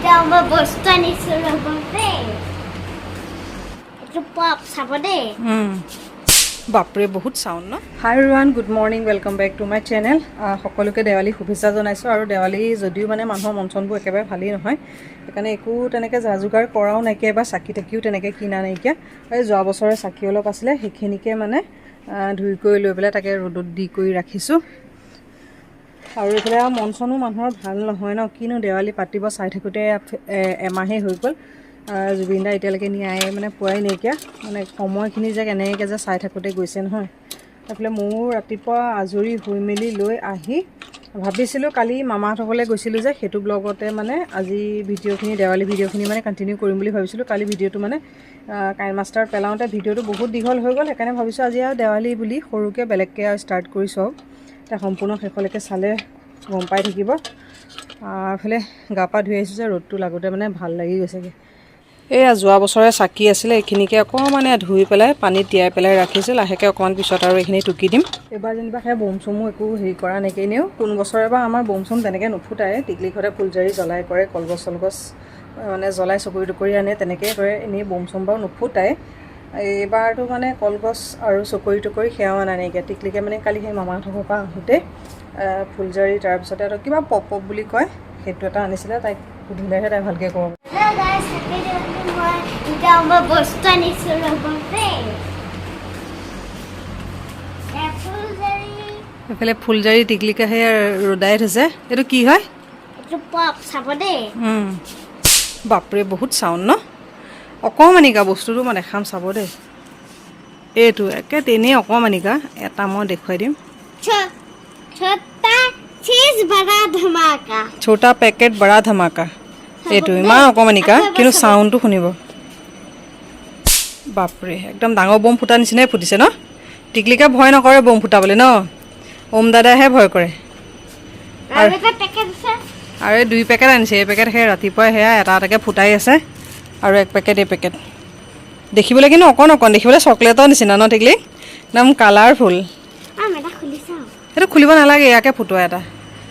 এতিয়া মই বস্তু আনিছোঁ ৰ'ব দেই এইটো পপ চাব দেই বাপৰে বহুত চাউণ্ড ন? Hi ৰুৱান good morning welcome back to my channel সকলোকে দেৱালী শুভেচ্ছা জনাইছোঁ আৰু দেৱালী যদিও মানে মানুহৰ মন চনবোৰ একেবাৰে ভালেই নহয় সেইকাৰণে একো তেনেকৈ যা যোগাৰ কৰাও নাইকিয়া বা চাকি তাকিও তেনেকৈ কিনা নাইকিয়া। এই যোৱা বছৰে চাকি অলপ আছিলে সেইখিনিকে মানে ধুই কৰি লৈ পেলাই তাকে ৰ'দত দি কৰি ৰাখিছোঁ। আৰু এইফালে আৰু মন চনো মানুহৰ ভালো নহয় ন? কিনো দেৱালী পাতিব? চাই থাকোঁতে এমাহেই হৈ গ'ল। জুবিন দা এতিয়ালৈকে ন্যায় মানে পোৱাই নাইকিয়া। মানে সময়খিনি যে কেনেকৈ যে চাই থাকোঁতে গৈছে নহয়। এইফালে ময়ো ৰাতিপুৱা আজৰি হৈ মেলি লৈ আহি ভাবিছিলোঁ, কালি মামাহঁতৰ ঘৰলৈ গৈছিলোঁ যে, সেইটো ব্লগতে মানে আজি ভিডিঅ'খিনি, দেৱালী ভিডিঅ'খিনি মানে কণ্টিনিউ কৰিম বুলি ভাবিছিলোঁ। কালি ভিডিঅ'টো মানে কাইন মাষ্টাৰ পেলাওঁতে ভিডিঅ'টো বহুত দীঘল হৈ গ'ল। সেইকাৰণে ভাবিছোঁ আজি আৰু দেৱালী বুলি সৰুকৈ বেলেগকৈ আৰু ষ্টাৰ্ট কৰিছোঁ আৰু এতিয়া সম্পূৰ্ণ শেষলৈকে চালে গম পাই থাকিব। এইফালে গা পা ধুই আহিছোঁ যে ৰ'দটো লাগোতে মানে ভাল লাগি গৈছেগৈ। এয়া যোৱা বছৰে চাকি আছিলে এইখিনিকে অকণমান ধুই পেলাই পানীত তিয়াই পেলাই ৰাখিছোঁ। লাহেকৈ অকণমান পিছত আৰু এইখিনি টুকি দিম। এইবাৰ যেনিবা সেই বম চমো একো হেৰি কৰা নাইকিয়া এনেও কোন বছৰে বা আমাৰ বম চম তেনেকৈ নুফুটায়। টিকলি ঘৰতে ফুলজাৰি জ্বলাই কৰে কলগছ চলগছ মানে জ্বলাই চকৰি টকৰি আনে তেনেকৈ কৰে। এনেই বম চম বাৰু নুফুটায়। এইবাৰতো মানে কলগছ আৰু চকৰি টকৰি সেয়াও অনা নাইকিয়া টিকলিকে মানে কালি সেই মামাহঁতৰ পৰা আহোঁতে আহ, ফুলজাৰি তাৰপিছতে আৰু কিবা পপ পপ বুলি কয় সেইটো এটা আনিছিলে তাইক সুধিলেহে তাই ভালকৈ ক'ব। এইফালে ফুলজাৰি টিকলিকা সেই ৰ'দাই থৈছে। এইটো কি হয়। বাপৰে বহুত চাউণ্ড ন? অকণমানিকা বস্তুটো মই দেখাম চাব দেই। এইটো একে তেনেই অকণমানিকা এটা মই দেখুৱাই দিম। ছোটা পেকেট বৰা ধামাকা। এইটো ইমান অকণমানিকা কিন্তু চাউণ্ডটো শুনিব। বাপৰে একদম ডাঙৰ বম ফুটা নিচিনাই ফুটিছে ন? টিকলিকা ভয় নকৰে বম ফুটাবলৈ ন? ওম দাদাইহে ভয় কৰে। আৰু এই দুই পেকেট আনিছে এই পেকেট সেই ৰাতিপুৱাই সেয়া এটা এটাকৈ ফুটাই আছে। আৰু এক পেকেট এই পেকেট। দেখিবলৈ কিন্তু অকণ অকণ দেখিবলৈ চকলেটৰ নিচিনা ন টিকলি? একদম কালাৰফুল সেইটো খুলিব নালাগে ইয়াকে ফুটোৱা এটা।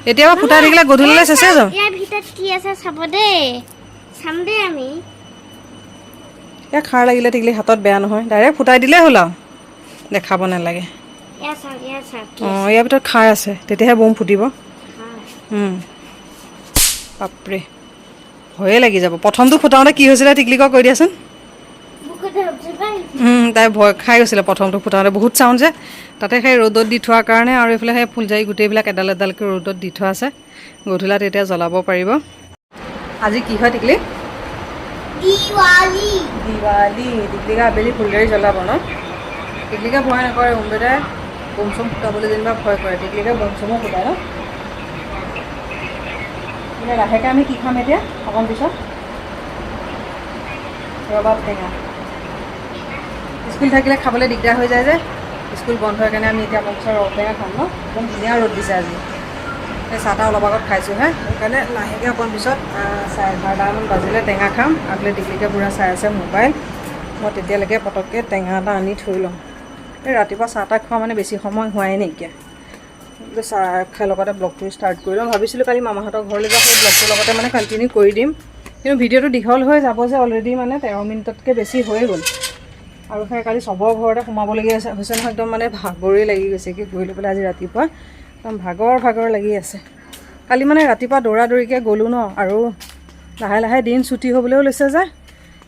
এতিয়াবা ফুটাই থাকিলে গধূলিলৈ চেচে আমি। ইয়াক খাৰ লাগিলে টিকলি হাতত বেয়া নহয়। ডাইৰেক্ট ফুটাই দিলেই হ'ল আৰু। দেখাব নালাগে। অঁ ইয়াৰ ভিতৰত খাৰ আছে। তেতিয়াহে বম ফুটিব। বাপৰে। ভয়ে লাগি যাব। প্ৰথমটো ফুটাওঁতে কি হৈছিলে টিকলিকক কৈ দিয়াচোন। তাই ভয় খাই গৈছিলে প্ৰথমটো ফুটাওঁতে। বহুত চাউণ্ড যে তাতে সেই ৰ'দত দি থোৱাৰ কাৰণে আৰু এইফালে সেই ফুলজাৰি গোটেইবিলাক এডাল এডালকৈ ৰ'দত দি থোৱা আছে। গধূলা তেতিয়া জ্বলাব পাৰিব। আজি কি হয় টিকলি? দিৱালী। টিকলিকা আবেলি ফুলজাৰি জ্বলাব ন? টিকলিকা ভয় নকৰে উমবেদাই বম চম ফুটাবলৈ যেনিবা ভয় কৰে। টিকলিকা বম চমো ফুটাই ন? লাহেকৈ আমি কি খাম এতিয়া? অকণ পিছত। ৰবাব টেঙা। স্কুল থাকিলে খাবলৈ দিগদাৰ হৈ যায় যে। স্কুল বন্ধ হৈ কাৰণে আমি এতিয়া অকণ পিছত ৰবাব টেঙা খাম ন? একদম ধুনীয়া ৰ'দ দিছে আজি। এই চাহ তাহ অলপ আগত খাইছোঁহে সেইকাৰণে লাহেকৈ অকণ পিছত চাৰে এঘাৰটামান বাজিলে টেঙা খাম। আগলৈ টিকলিকে পূৰা চাই আছে মোবাইল। মই তেতিয়ালৈকে পটককৈ টেঙা এটা আনি থৈ লওঁ। এই ৰাতিপুৱা চাহ তাহ খোৱা মানে বেছি সময় হোৱাই নাইকিয়া। লগতে ব্লগটো ষ্টাৰ্ট কৰি ভাবিছিলোঁ কালি মামাহঁতৰ ঘৰলৈ যাওঁ সেই ব্লগটোৰ লগতে মানে কণ্টিনিউ কৰি দিম। কিন্তু ভিডিঅ'টো দীঘল হৈ যাব যে অলৰেডি মানে তেৰ মিনিটতকৈ বেছি হৈ গ'ল। আৰু সেই কালি চবৰ ঘৰতে সোমাবলগীয়া হৈছে নহয় একদম মানে ভাগৰেই লাগি গৈছে। কি লৈ পেলাই আজি ৰাতিপুৱা? একদম ভাগৰ ভাগৰ লাগি আছে। কালি মানে ৰাতিপুৱা দৌৰা দৌৰিকৈ গ'লোঁ ন আৰু লাহে লাহে দিন ছুটি হ'বলৈও লৈছে যে।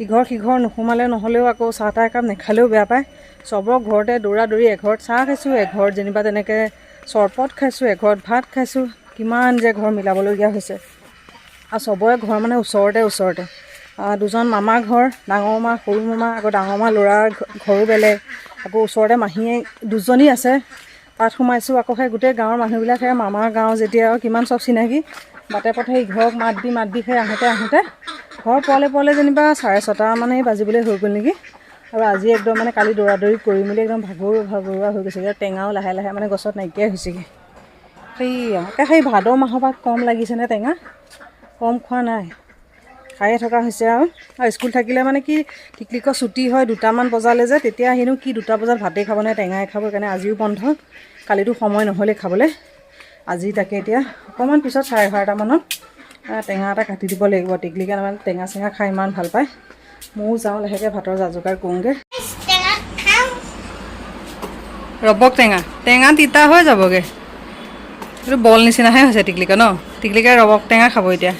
ইঘৰ সিঘৰ নোসোমালে নহ'লেও আকৌ চাহ তাহ একাপ নেখালেও বেয়া পায়। চবৰ ঘৰতে দৌৰা দৌৰি এঘৰত চাহ খাইছোঁ এঘৰত যেনিবা তেনেকৈ চৰবত খাইছোঁ এঘৰত ভাত খাইছোঁ কিমান যে ঘৰ মিলাবলগীয়া হৈছে। আৰু চবৰে ঘৰ মানে ওচৰতে ওচৰতে। দুজন মামা ঘৰ ডাঙৰ মা সৰু মামা আকৌ ডাঙৰ মা ল'ৰাৰ ঘৰো বেলেগ। আকৌ ওচৰতে মাহীয়ে দুজনী আছে। তাত সোমাইছোঁ আকৌ সেই গোটেই গাঁৱৰ মানুহবিলাক সেই মামাৰ গাঁও যেতিয়া আৰু কিমান চব চিনাকি বাটে পথে ইঘৰক মাত দি মাত দি সেই আহোঁতে আহোঁতে ঘৰ পোৱালে পোৱালে যেনিবা চাৰে ছটামানেই বাজিবলৈ হৈ গ'ল নেকি? আৰু আজি একদম মানে কালি দৌৰা দৌৰি কৰি মেলি একদম ভাগৰুৱা ভাগৰুৱা হৈ গৈছেগৈ টেঙাও লাহে লাহে মানে গছত নাইকিয়াই হৈছেগৈ। একে সেই ভাদ মাহৰ পৰা কম লাগিছেনে টেঙা? কম খোৱা নাই। খায়ে থকা হৈছে আৰু। আৰু স্কুল থাকিলে মানে কি টিকলিকৰ ছুটি হয় দুটামান বজালে যে তেতিয়া আহিনো কি দুটা বজাত ভাতেই খাব নে টেঙাই খাব সেইকাৰণে আজিও বন্ধ। কালিতো সময় নহ'লে খাবলৈ। আজি তাকে এতিয়া অকণমান পিছত চাৰে এঘাৰটামানত টেঙা এটা কাটি দিব লাগিব। টিকলিকে মানে টেঙা চেঙা খাই ইমান ভাল পায়। ময়ো যাওঁ লাহেকৈ ভাতৰ যা যোগাৰ কৰোঁগৈ। ৰবক টেঙা। টেঙা তিতা হৈ যাবগৈ। এইটো বল নিচিনাহে হৈছে টিকলিকা ন? টিকলিকে ৰবক টেঙা খাব এতিয়া।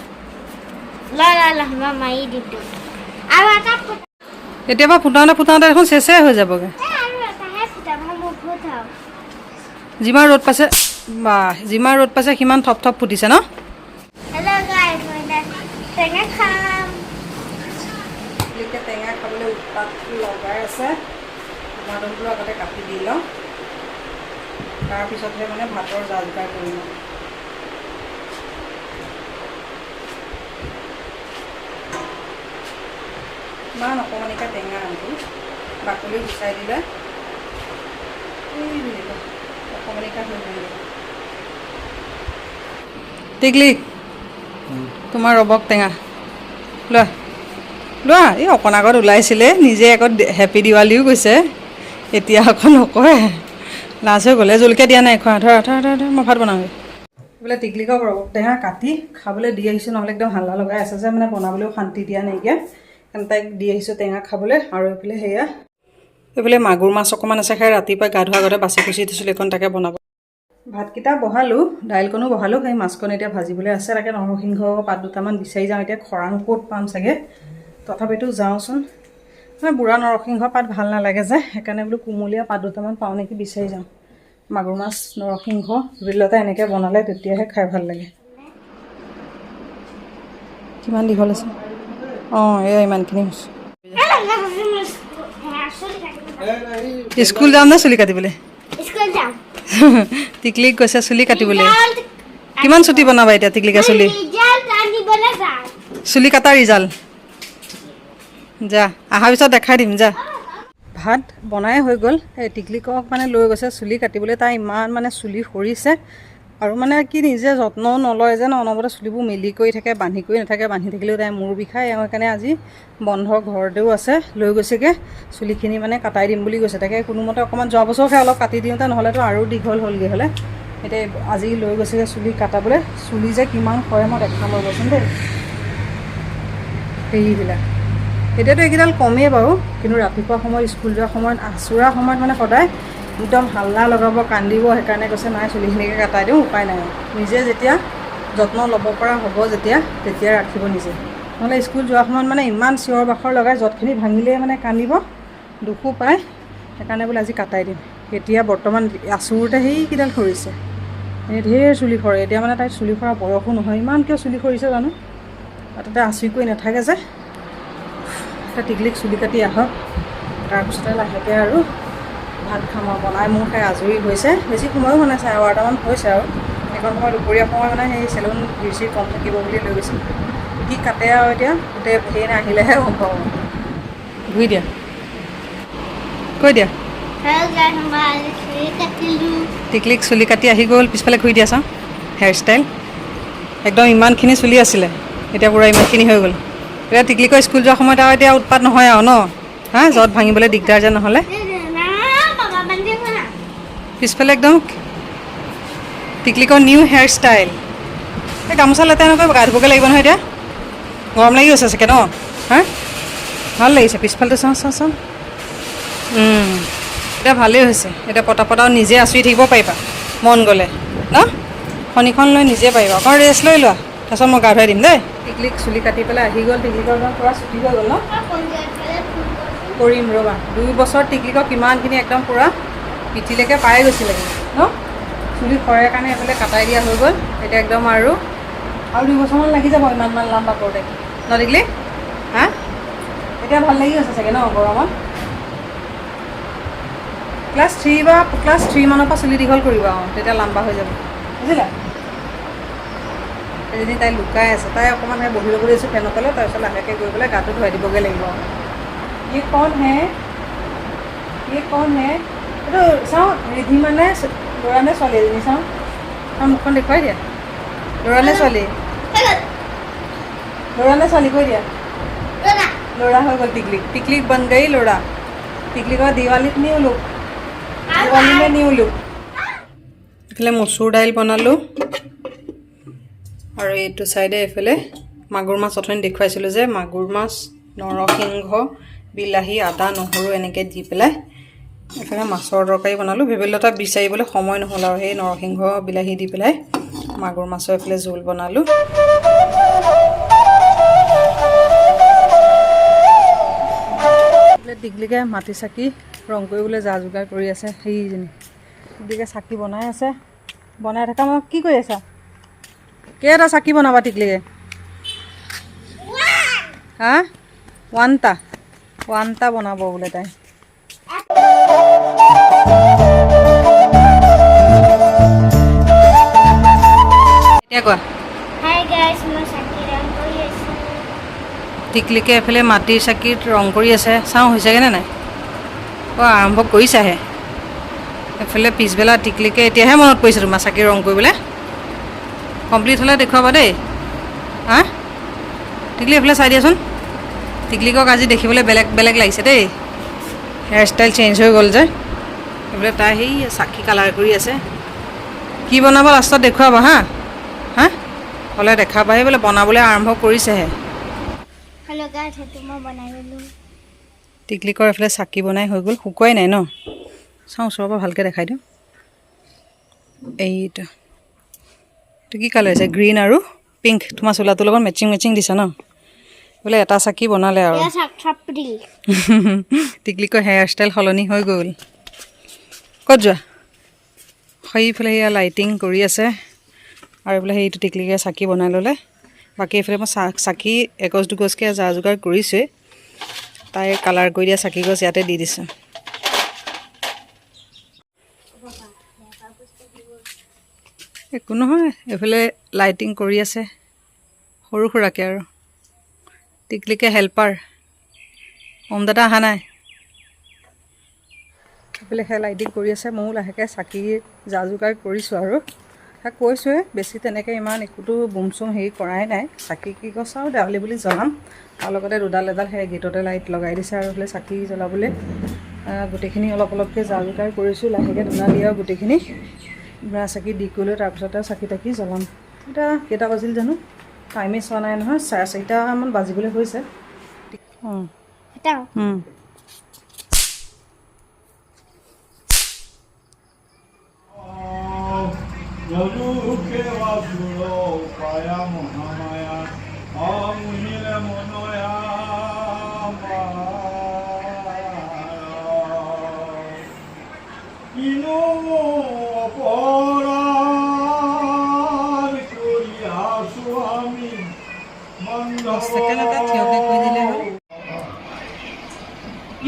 এতিয়াবা ফুটাওঁতে ফুটাওঁতে দেখোন চেচে হৈ যাবগৈ। যিমান ৰ'দ পাইছে বা যিমান ৰ'দ পাইছে সিমান থপ থপ ফুটিছে ন? খাবলৈ উৎপাত লগাই আছে। টমাটৰটো আগতে কাটি দি লওঁ। তাৰপিছতহে মানে ভাতৰ যা যোগাৰ কৰি লওঁ। ইমান অকণমানিকা টেঙা আনটো বাকলি গুচাই দিলে। এই বুলি কয়, অকণমানিকা হৈ গ'ল। টিকলি তোমাৰ ৰবক টেঙা। লোৱা। লোৱা এই অকণ আগত ওলাইছিলে নিজে আকৌ হেপী দিৱালীও কৈছে। এতিয়া আকৌ নকয় লাজ হৈ গ'লে। জলকীয়া দিয়া নাই খোৱা। ধৰা ধৰা ধৰা ধৰা মই ভাত বনাওঁগৈ বোলে টিকলিকক ৰবক টেঙা কাটি খাবলৈ দি আহিছোঁ নহ'লে একদম হাল্লা লগাই আছে যে মানে বনাবলৈও শান্তি দিয়া নাইকিয়া। সেইকাৰণে তাইক দি আহিছোঁ টেঙা খাবলৈ। আৰু এইফালে সেয়া এইফালে মাগুৰ মাছ অকণমান আছে খাই ৰাতিপুৱা গা ধোৱা আগতে বাচি কুচি থৈছিলোঁ এইখন তাকে বনাব। ভাতকেইটা বহালোঁ দাইলকণো বহালোঁ সেই মাছকণ এতিয়া ভাজিবলৈ আছে তাকে নৰসিংহ পাত দুটামান বিচাৰি যাওঁ এতিয়া খৰাং ক'ত পাম চাগে। তথাপিতো যাওঁচোন। মানে বুঢ়া নৰসিংহ পাত ভালো নালাগে যে সেইকাৰণে বোলো কুমলীয়া পাত দুটামান পাওঁ নেকি বিচাৰি যাওঁ মাগুৰ মাছ নৰসিংহ বিলতে এনেকৈ বনালে তেতিয়াহে খাই ভালো লাগে। কিমান দীঘল আছে? অঁ এয়া ইমানখিনি হৈছে। স্কুল যাম নে চুলি কাটিবলৈ? টিকলিক গৈছে চুলি কাটিবলৈ। কিমান চুটি বনাবা এতিয়া টিকলিকা চুলি? চুলি কটা ৰিজাল্ট। যা অহাৰ পিছত দেখাই দিম যা। ভাত বনাই হৈ গ'ল। এই টিকলিকক মানে লৈ গৈছে চুলি কাটিবলৈ। তাই ইমান মানে চুলি সৰিছে। আৰু মানে কি নিজে যত্নও নলয় যে ন অনবৰতে চুলিবোৰ মেলি কৰি থাকে বান্ধি কৰি নাথাকে। বান্ধি থাকিলেও তাই মূৰ বিষায়। এওঁ সেইকাৰণে আজি বন্ধ ঘৰতেও আছে। লৈ গৈছেগৈ। চুলিখিনি মানে কাটাই দিম বুলি কৈছে। তাকে কোনোমতে অকণমান যোৱা বছৰহে অলপ কাটি দিওঁতে নহ'লেতো আৰু দীঘল হ'লগৈ হ'লে। এতিয়া আজি লৈ গৈছেগৈ চুলি কাটাবলৈ। চুলি যে কিমান সৰে মই দেখাম ৰ'বচোন দেই। সেইবিলাক। এতিয়াতো এইকেইডাল কমেই বাৰু কিন্তু ৰাতিপুৱা সময়ত স্কুল যোৱাৰ সময়ত আচুৰা সময়ত মানে সদায় একদম হাল্লা লগাব কান্দিব সেইকাৰণে কৈছে নাই চুলিখিনিকে কাটাই দিওঁ উপায় নাই। নিজে যেতিয়া যত্ন ল'ব পৰা হ'ব যেতিয়া তেতিয়া ৰাখিব নিজে। নহ'লে স্কুল যোৱাৰ সময়ত মানে ইমান চিঞৰ বাখৰ লগাই য'তখিনি ভাঙিলেই মানে কান্দিব দুখো পায় সেইকাৰণে বোলে আজি কাটাই দিম। এতিয়া বৰ্তমান আচুৰতে সেইকেইডাল সৰিছে। এনেই ঢেৰ চুলি সৰে এতিয়া মানে তাইৰ চুলি সৰা বয়সো নহয় ইমান কিয় চুলি সৰিছে জানো? তাতে আঁচুৰি কৰি নাথাকে যে। এতিয়া টিকলিক চুলি কাটি আহক। তাৰপিছতে লাহেকৈ আৰু ভাত খাম আৰু বনাই মোৰ খাই আজৰি হৈছে। বেছি সময়ো হোৱা নাই চাৰে বাৰটামান হৈছে আৰু। সেইখন সময় দুপৰীয়া সময় মানে সেই চেলুন ভিৰ কম থাকিব বুলি লৈ গৈছিল কি কাটে আৰু এতিয়া? গোটেই ফেন আহিলেহে গম পাওঁ ধুই দিয়া। কৈ দিয়া। টিকলিক চুলি কাটি আহি গ'ল পিছফালে ঘূৰি দিয়া চাওঁ হেয়াৰ ষ্টাইল একদম ইমানখিনি চুলি আছিলে। এতিয়া পূৰা ইমানখিনি হৈ গ'ল। এতিয়া টিকলিকৰ স্কুল যোৱাৰ সময়ত আৰু এতিয়া উৎপাত নহয় আৰু ন? হা য'ত ভাঙিবলৈ দিগদাৰ যে নহ'লে। পিছফালে একদম টিকলিকৰ নিউ হেয়াৰ ষ্টাইল এই গামোচা লেতেৰা নকৰিব গা ধুবগৈ লাগিব নহয় এতিয়া। গৰম লাগি গৈছে চাগে ন? হা? ভাল লাগিছে পিছফালটো চাওঁ চাওঁ চাওঁ। এতিয়া ভালেই হৈছে। এতিয়া পতা পতা নিজে আঁচুৰি থাকিব পাৰিবা। মন গ'লে। ন? শনিখন লৈ নিজে পাৰিবা। অকণ ৰেষ্ট লৈ লোৱা। তাৰপিছত মই গা ধুৱাই দিম দেই। টিকলিক চুলি কাটি পেলাই আহি গ'ল, টিকলিকৰ পূৰা চুটি হৈ গ'ল ন? কৰিম ৰ'বা। দুই বছৰ টিকলিকক কিমানখিনি একদম পূৰা পিঠিলৈকে পাই গৈছিলে ন? চুলি সৰে কাৰণে এইফালে কাটাই দিয়া হৈ গ'ল। এতিয়া একদম আৰু আৰু দুই বছৰমান লাগি যাব ইমানমান লাম্বা কৰোঁতে ন টিকলি? হা? এতিয়া ভালো লাগি গৈছে চাগে ন গৰমত? ক্লাছ থ্ৰী বা ক্লাছ থ্ৰী মানৰ পৰা চুলি দীঘল কৰিবা অঁ তেতিয়া লাম্বা হৈ যাব। বুজিলা? এজনী তাই লুকাই আছে তাই অকণমান সেই বহি ল'ব দিছোঁ ফেনৰ তলত তাৰপিছত লাহেকৈ গৈ পেলাই গাটো ধুৱাই দিবগৈ লাগিব আৰু ই কণ হে ই কণ হে এইটো চাওঁ ৰিধিমা নে ল'ৰা নে ছোৱালী এজনী চাওঁ চাওঁ মুখখন দেখুৱাই দিয়া ল'ৰা নে ছোৱালী ল'ৰা নে ছোৱালী কৈ দিয়া ল'ৰা হৈ গ'ল টিকলিক টিকলিক বন গই ল'ৰা টিকলিকৰ দিৱালীত নিউ লুক দিৱালীলৈ নিউ লুক এইফালে মচুৰ দাইল বনালোঁ আৰু এইটো চাইডে এইফালে মাগুৰ মাছ অথনি দেখুৱাইছিলোঁ যে মাগুৰ মাছ নৰসিংহ বিলাহী আদা নহৰু এনেকৈ দি পেলাই এইফালে মাছৰ তৰকাৰী বনালোঁ। ভেবেলতা বিচাৰিবলৈ সময় নহ'ল আৰু সেই নৰসিংহ বিলাহী দি পেলাই মাগুৰ মাছৰ এইফালে জোল বনালোঁ। টিকলিকে মাটি চাকি ৰং কৰিবলৈ যা যোগাৰ কৰি আছে সেইজনী। টিকলিকে চাকি বনাই আছে। বনাই থকা মই কি কৰি আছা? কেইটা চাকি বনাবা টিকলিকে হা? ওৱানটা। ওৱানটা বনাব বোলে তাই। এতিয়া কোৱা? টিকলিকে এফালে মাটিৰ চাকিত ৰং কৰি আছে। চাওঁ হৈছেগৈনে নাই? অঁ আৰম্ভ কৰিছাহে। এফালে পিছবেলা টিকলিকে এতিয়াহে মনত পৰিছে তোমাৰ চাকি ৰং কৰিবলৈ। কমপ্লিট হ'লে দেখুৱাবা দেই। হা? টিকলি এইফালে চাই দিয়াচোন। টিকলিকক আজি দেখিবলৈ বেলেগ বেলেগ লাগিছে দেই। হেয়াৰ ষ্টাইল চেঞ্জ হৈ গ'ল যে। এইফালে তাই সেই চাকি কালাৰ কৰি আছে। কি বনাব লাষ্টত দেখুৱাবা হা? হা? হ'লে দেখাবা। সেই বোলে বনাবলৈ আৰম্ভ কৰিছেহে। টিকলিকৰ এইফালে চাকি বনাই হৈ গ'ল। শুকুৱাই নাই ন? চাওঁ ওচৰৰ পৰা ভালকৈ দেখাই দিওঁ। এইটো এইটো কি কালাৰ হৈছে? গ্ৰীণ আৰু পিংক তোমাৰ চোলাটোৰ লগত মেচিং মেচিং দিছা ন? বোলে এটা চাকি বনালে আৰু। টিকলিকৰ হেয়াৰ ষ্টাইল সলনি হৈ গ'ল। ক'ত যোৱা? সেইফালে সেয়া লাইটিং কৰি আছে। আৰু বোলে সেইটো টিকলিকে চাকি বনাই ল'লে। বাকী এইফালে মই চা চাকি এগছ দুগছকৈ যা যোগাৰ কৰিছোঁৱেই। তাই কালাৰ কৰি দিয়া চাকি গছ ইয়াতে দি দিছোঁ। একো নহয় এইফালে লাইটিং কৰি আছে। সৰু সুৰাকৈ আৰু। টিকলিকে হেল্পাৰ ওম দাদা অহা নাই। এইফালে সেয়া লাইটিং কৰি আছে ময়ো লাহেকৈ চাকি যা যোগাৰ কৰিছোঁ আৰু। তাক কৈছোঁৱে বেছি তেনেকৈ ইমান একোতো বুম চুম হেৰি কৰাই নাই। চাকি কি গছ আৰু দেৱালী বুলি জ্বলাম তাৰ লগতে দুডাল এডাল সেই গেটতে লাইট লগাই দিছে আৰু এইফালে চাকি জ্বলাবলৈ। গোটেইখিনি অলপ অলপকৈ যা যোগাৰ কৰিছোঁ লাহেকৈ ধূনা আৰু গোটেইখিনি। চাকি দি কৰি লৈ তাৰপিছতে চাকি তাকি জ্বলাম। এতিয়া কেইটা বাজিল জানো? টাইমেই চোৱা নাই নহয় চাৰে চাৰিটামান বাজিবলৈ হৈছে। অঁ ছেকেণ্ড এটা থিয়কৈ কৈ দিলে হ'ল?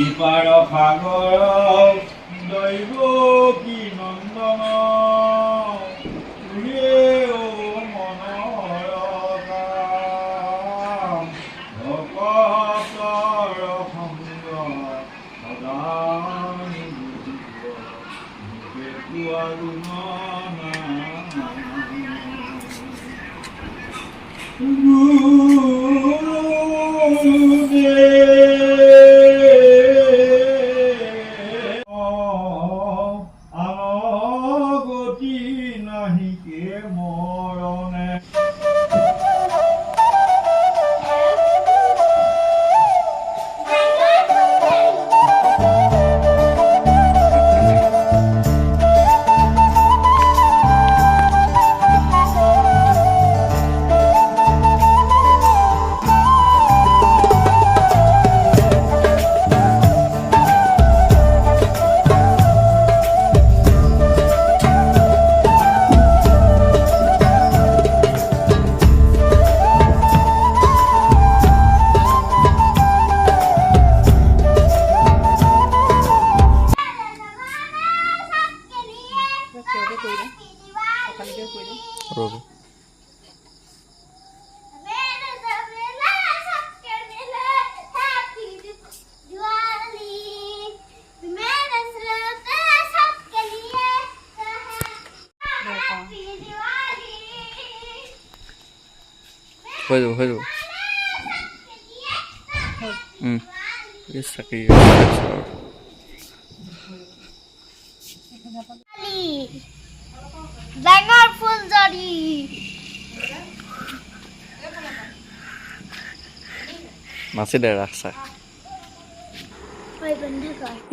ইপাৰ সাগৰ দৈৱ কি নন্দন? উৰে হৈ যাব হৈ যাব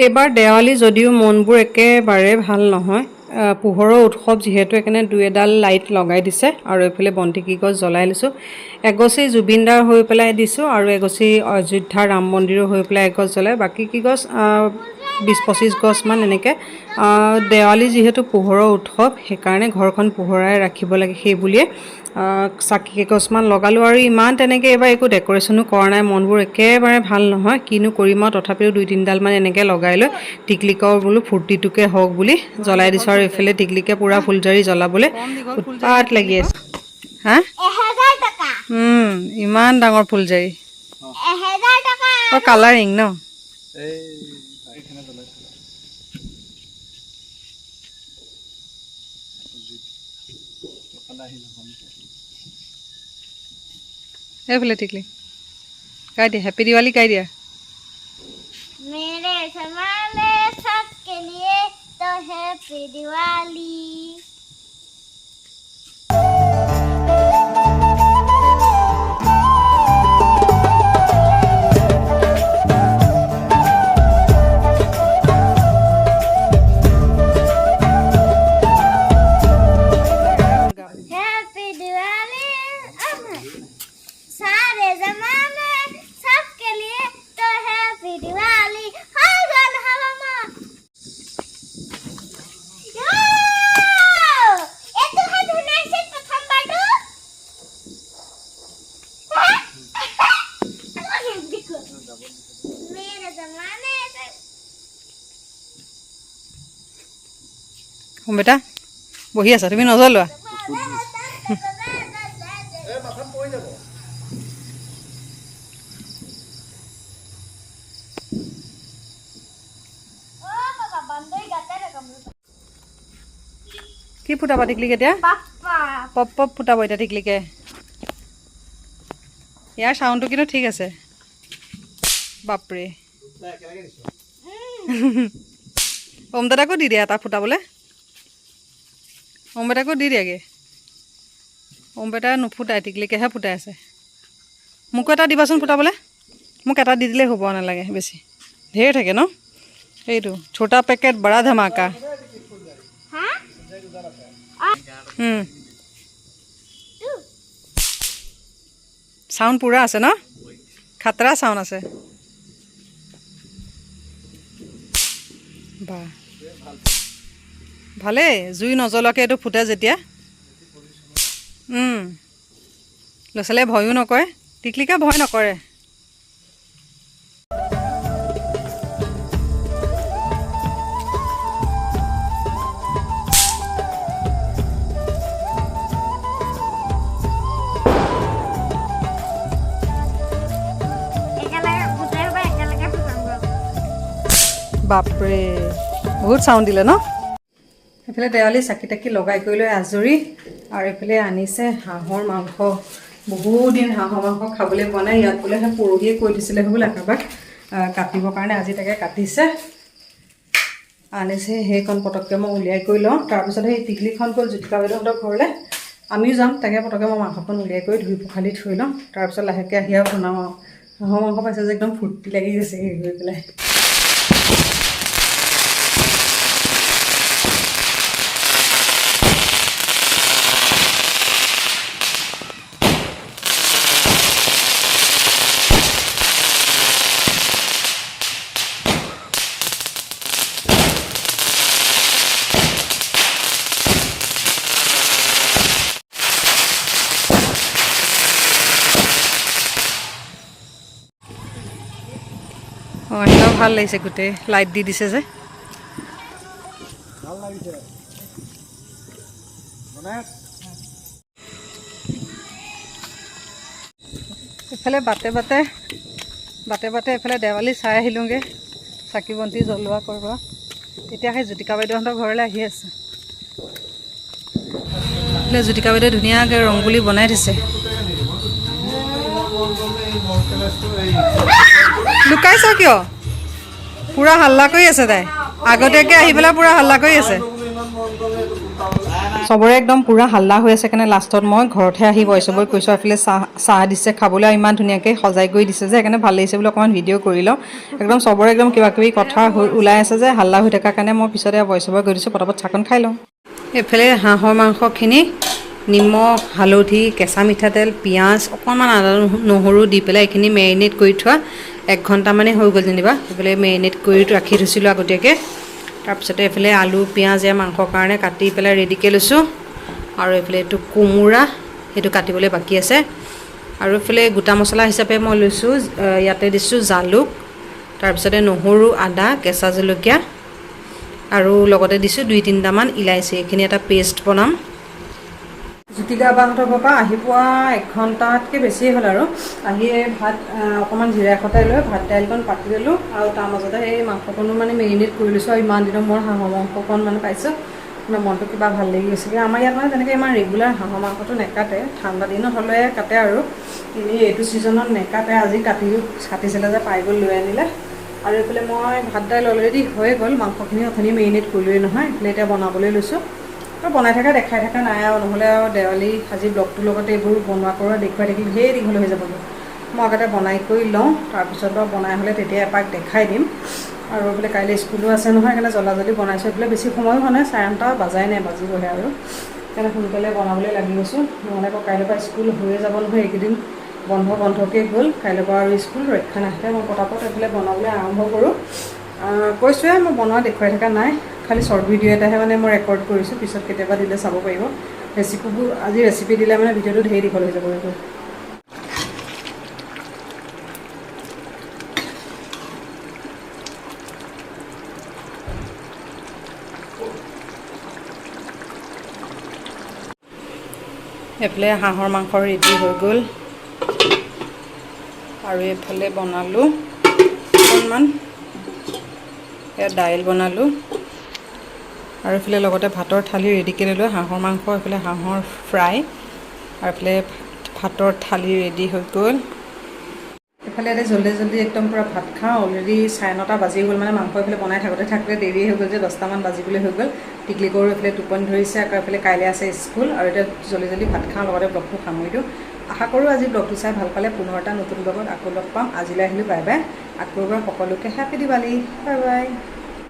এইবাৰ দেৱালী যদিও মনবোৰ একেবাৰে ভাল নহয় পোহৰৰ উৎসৱ যিহেতু সেইকাৰণে দুই এডাল লাইট লগাই দিছে আৰু এইফালে বন্তিকি গছ জ্বলাই লৈছোঁ। এগছি জুবিনদাৰ হৈ পেলাই দিছোঁ আৰু এগছি অযোধ্যা ৰাম মন্দিৰো হৈ পেলাই এগছ জ্বলাই। বাকী কি গছ আহ, বিছ পঁচিছ গছমান এনেকৈ। দেৱালী যিহেতু পোহৰৰ উৎসৱ সেইকাৰণে ঘৰখন পোহৰাই ৰাখিব লাগে সেই বুলিয়ে চাকি কেইগছমান লগালোঁ আৰু ইমান তেনেকৈ এইবাৰ একো ডেক'ৰেশ্যনো কৰা নাই মনবোৰ একেবাৰে ভাল নহয় কিনো কৰিম আৰু তথাপিও দুই তিনিডালমান এনেকৈ লগাই লৈ টিকলিকৰ বোলো ফূৰ্তিটোকে হওক বুলি জ্বলাই দিছোঁ আৰু এইফালে টিকলিকে পূৰা ফুলজাৰি জ্বলাবলৈ উৎপাত লাগি আছে। হা? ইমান ডাঙৰ ফুলজাৰি। কালাৰিং ন? এইফালে টিকলি গাই দিয়া হেপী দিৱালী গাই দিয়া मेरे समाने सबके लिए तो हैप्पी दिवाली বহি আছা তুমি নজ্বলোৱা. কি ফুটাবা টিকলিক এতিয়া? পপ পপ ফুটাব এতিয়া টিকলিকে। ইয়াৰ চাউণ্ডটো কিন্তু ঠিক আছে। বাপৰে। ওম দাদাকো দি দিয়া এটা ফুটাবলৈ। ওম বেটাকো দি দিয়াগে। ওম বেটা নুফুটাই টিকলিকেহে ফুটাই আছে। মোকো এটা দিবাচোন ফুটাবলৈ। মোক এটা দি দিলেই হ'ব নালাগে বেছি। ঢেৰ থাকে ন? এইটো ছোটা পেকেট বৰা ধমাকা। চাউণ্ড পূৰা আছে ন? খাতৰা চাউণ্ড আছে। বা ভালেই জুই নজ্বলাকৈ এইটো ফুটে যেতিয়া। ল'ৰা ছোৱালীয়ে ভয়ো নকৰে টিকলিকে ভয় নকৰে। বাপৰে বহুত চাউণ্ড দিলে ন? এইফালে দেৱালী চাকি তাকি লগাই কৰি লৈ আজৰি। আৰু এইফালে আনিছে হাঁহৰ মাংস। বহুত দিন হাঁহৰ মাংস খাবলৈ পোৱা নাই। ইয়াত বোলে সেই পৰহিয়ে কৈ দিছিলে হ'বলা কাৰোবাক। কাটিবৰ কাৰণে আজি তাকে কাটিছে। আনিছে সেইকণ পটককৈ মই উলিয়াই কৰি লওঁ। তাৰপিছত সেই টিকলিখন গ'ল জ্যোতিকা বাইদেউহঁতৰ ঘৰলৈ। আমিও যাম তাকে পটককৈ মই মাংসকণ উলিয়াই কৰি ধুই পখালি থৈ লওঁ। তাৰপিছত লাহেকৈ আহি আৰু বনাওঁ আৰু। হাঁহৰ মাংস পাইছে যে একদম ফূৰ্তি লাগি গৈছে। হেৰি কৰি পেলাই। ভালো লাগিছে, গোটেই লাইট দি দিছে যে। এইফালে বাটে বাটে বাটে বাটে এইফালে দেৱালী চাই আহিলোঁগৈ, চাকি বন্তি জ্বলোৱা কৰিব। এতিয়া সেই জ্যোতিকা বাইদেউহঁতৰ ঘৰলৈ আহি আছে। এইফালে জ্যোতিকা বাইদেৱে ধুনীয়াকৈ ৰংগুলি বনাই দিছে। লুকাইছ কিয়? পূৰা হাল্লা কৰি আছে তাই। আগতীয়াকৈ আহি পেলাই পূৰা হাল্লা কৰি আছে। চবৰে একদম পূৰা হাল্লা হৈ আছে কাৰণে লাষ্টত মই ঘৰতহে আহি ভইচ অভাৰ কৈছোঁ এফালে চাহ চাহ দিছে খাবলৈ আৰু ইমান ধুনীয়াকৈ সজাই কৰি দিছে যে সেইকাৰণে ভাল লাগিছে বুলি অকণমান ভিডিঅ' কৰি লওঁ। একদম চবৰে একদম কিবা কিবি কথা হৈ- ওলাই আছে যে হাল্লা হৈ থকাৰ কাৰণে মই পিছতে ভইচ অভাৰ কৰি দিছোঁ পটাপট চাহকণ খাই লওঁ। এইফালে হাঁহৰ মাংসখিনি নিমখ হালধি কেঁচা মিঠাতেল পিঁয়াজ অকণমান আদা নহ- নহৰু দি পেলাই এইখিনি মেৰিনেট কৰি থোৱা। এক ঘণ্টামানেই হৈ গ'ল যেনিবা। এইফালে মেৰিনেট কৰি ৰাখি থৈছিলোঁ আগতীয়াকৈ। তাৰপিছতে এইফালে আলু পিঁয়াজ এয়া মাংসৰ কাৰণে কাটি পেলাই ৰেডিকৈ লৈছোঁ। আৰু এইফালে এইটো কোমোৰা সেইটো কাটিবলৈ বাকী আছে। আৰু এইফালে গোটা মছলা হিচাপে মই লৈছোঁ ইয়াতে দিছোঁ জালুক। তাৰপিছতে নহৰু আদা কেঁচা জলকীয়া। আৰু লগতে দিছোঁ দুই তিনিটামান ইলাচি এইখিনি এটা পেষ্ট বনাম। জ্যোতিকা বাহঁতৰ পৰা আহি পোৱা এক ঘণ্টাতকৈ বেছিয়ে হ'ল আৰু। আহি ভাত অকণমান জিৰাই খটাই লৈ ভাত দাইলকণ পাতি ল'লোঁ আৰু তাৰ মাজতে সেই মাংসকণো মানে মেৰিনেট কৰি লৈছোঁ আৰু ইমান দিনৰ মোৰ হাঁহৰ মাংসকণ মানে পাইছোঁ। মানে মনটো কিবা ভাল লাগি গৈছেগৈ আমাৰ ইয়াত মানে তেনেকৈ ইমান ৰেগুলাৰ হাঁহৰ মাংসটো নেকাটে ঠাণ্ডা দিনত হ'লে কাটে আৰু। এনেই এইটো ছিজনত নেকাটে আজি কাটি কাটিছিলে যে পাই গ'ল লৈ আনিলে। আৰু এইফালে মই ভাত দাইল অলৰেডি হৈ গ'ল মাংসখিনি অথনি মেৰিনেট কৰিলোৱেই নহয় এইফালে এতিয়া বনাবলৈ লৈছোঁ। বনাই থকা, দেখাই থকা নাই আৰু নহ'লে আৰু দেৱালী আজি ব্লগটোৰ লগতে এইবোৰ বনোৱা কৰা, দেখুৱাই থাকিলে ধেৰ দীঘল হৈ যাবগৈ। মই আগতে বনাই কৰি লওঁ, তাৰপিছত বাৰু বনাই হ'লে তেতিয়া এপাক দেখাই দিম। আৰু বোলে কাইলৈ স্কুলো আছে নহয়, সেইকাৰণে জ্বলা জ্বলি বনাইছোঁ, এইফালে বেছি সময়ো হোৱা নাই, চাৰে আঠটা বাজাই নাই, বাজিবহে আৰু। সেইকাৰণে সোনকালে বনাবলৈ লাগি গৈছোঁ। নহ'লে আকৌ কাইলৈৰ পৰা স্কুল হৈয়ে যাব নহয়, এইকেইদিন বন্ধ বন্ধকৈ গ'ল। কাইলৈৰ পৰা আৰু স্কুল ৰক্ষা নাথাকে, মই পটাপট এইফালে বনাবলৈ আৰম্ভ কৰোঁ। কৈছোঁৱে মই বনোৱা দেখুৱাই থকা নাই। খালি শ্বৰ্ট ভিডিঅ' এটাহে মানে মই ৰেকৰ্ড কৰিছোঁ পিছত কেতিয়াবা দিলে চাব পাৰিব। ৰেচিপিবোৰ আজি ৰেচিপি দিলে মানে ভিডিঅ'টো ধেৰ দীঘল হৈ যাব এইটো এইফালে হাঁহৰ মাংস ৰেডি হৈ গ'ল। আৰু এইফালে বনালোঁ। অকণমান দাইল বনালোঁ। আৰু এইফালে লগতে ভাতৰ থালি ৰেডিকৈ ল'লোঁ হাঁহৰ মাংস এইফালে হাঁহৰ ফ্ৰাই আৰু এইফালে ভাতৰ থালি ৰেডি হৈ গ'ল। এইফালে এতিয়া জল্দি জল্দি একদম পূৰা ভাত খাওঁ। অলৰেডি চাৰে নটা বাজি গ'ল মানে মাংস এইফালে বনাই থাকোঁতে থাকোঁতে দেৰি হৈ গ'ল যে দহটামান বাজিবলৈ হৈ গ'ল। টিকলি কৰোঁ এইফালে টোপনি ধৰিছে আকৌ এইফালে কাইলৈ আছে স্কুল। আৰু এতিয়া জল্দি জল্দি ভাত খাওঁ লগতে ব্লগটো সামৰি দিওঁ। আশা কৰোঁ আজি ব্লগটো চাই ভাল পালে পুনৰ এটা নতুন ব্লগত আকৌ লগ পাম। আজিলৈ আহিলোঁ বাই বাই। আকৌ সকলোকে হেপী দিৱালী বাই বাই।